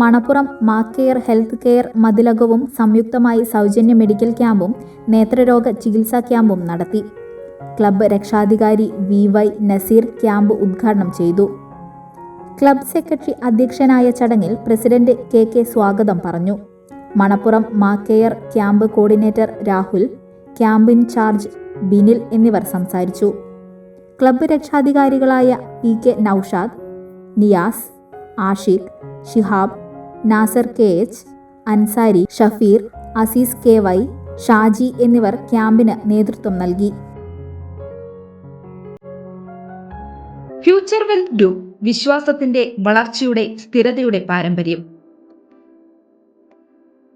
Manappuram മാക്കെയർ health care മതിലകവും സംയുക്തമായി സൗജന്യ മെഡിക്കൽ ക്യാമ്പും നേത്രരോഗ ചികിത്സാ ക്യാമ്പും നടത്തി. ക്ലബ്ബ് രക്ഷാധികാരി വി വൈ നസീർ ക്യാമ്പ് ഉദ്ഘാടനം ചെയ്തു. ക്ലബ് സെക്രട്ടറി അധ്യക്ഷനായ ചടങ്ങിൽ പ്രസിഡന്റ് കെ കെ സ്വാഗതം പറഞ്ഞു. Manappuram Macare camp coordinator Rahul camp in charge Binil എന്നിവർ സംസാരിച്ചു. Club രക്ഷാധികാരികളായ P K Naushad Niyas Ashiq Shihab Nasar K H Ansari Shafeer Azeez K Y Shaji എന്നിവർ ക്യാമ്പിന് നേതൃത്വം നൽകി. ഫ്യൂച്ചർ വെൽത്ത് ഗ്രൂപ്പ് വിശ്വാസത്തിന്റെ വളർച്ചയുടെ സ്ഥിരതയുടെ പാരമ്പര്യം.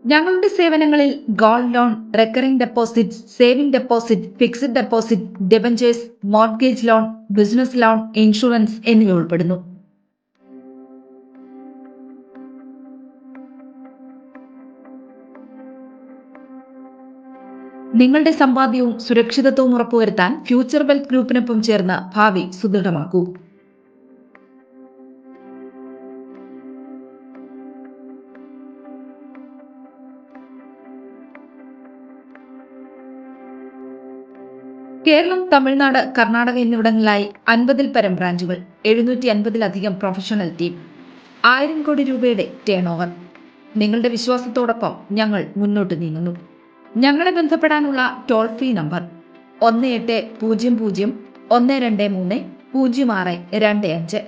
ഞങ്ങളുടെ സേവനങ്ങളിൽ gold loan recurring deposit saving deposit fixed deposit debentures mortgage loan business loan insurance എന്നിവ ഉൾപ്പെടുന്നു. നിങ്ങളുടെ സമ്പാദ്യവും സുരക്ഷിതത്വവും ഉറപ്പുവരുത്താൻ ഫ്യൂച്ചർ വെൽത്ത് ഗ്രൂപ്പിനൊപ്പം ചേർന്ന് ഭാവി സുദൃഢമാക്കൂ. കേരളം തമിഴ്നാട് കർണാടക എന്നിവിടങ്ങളിലായി അൻപതിൽ പരം ബ്രാഞ്ചുകൾ എഴുന്നൂറ്റി അൻപതിലധികം പ്രൊഫഷണൽ ടീം ആയിരം കോടി രൂപയുടെ ടേൺ ഓവർ നിങ്ങളുടെ വിശ്വാസത്തോടൊപ്പം ഞങ്ങൾ മുന്നോട്ട് നീങ്ങുന്നു. ഞങ്ങളെ ബന്ധപ്പെടാനുള്ള ടോൾ ഫ്രീ നമ്പർ ഒന്ന് എട്ട് പൂജ്യം പൂജ്യം ഒന്ന് രണ്ട് മൂന്ന് പൂജ്യം ആറ് രണ്ട് അഞ്ച്.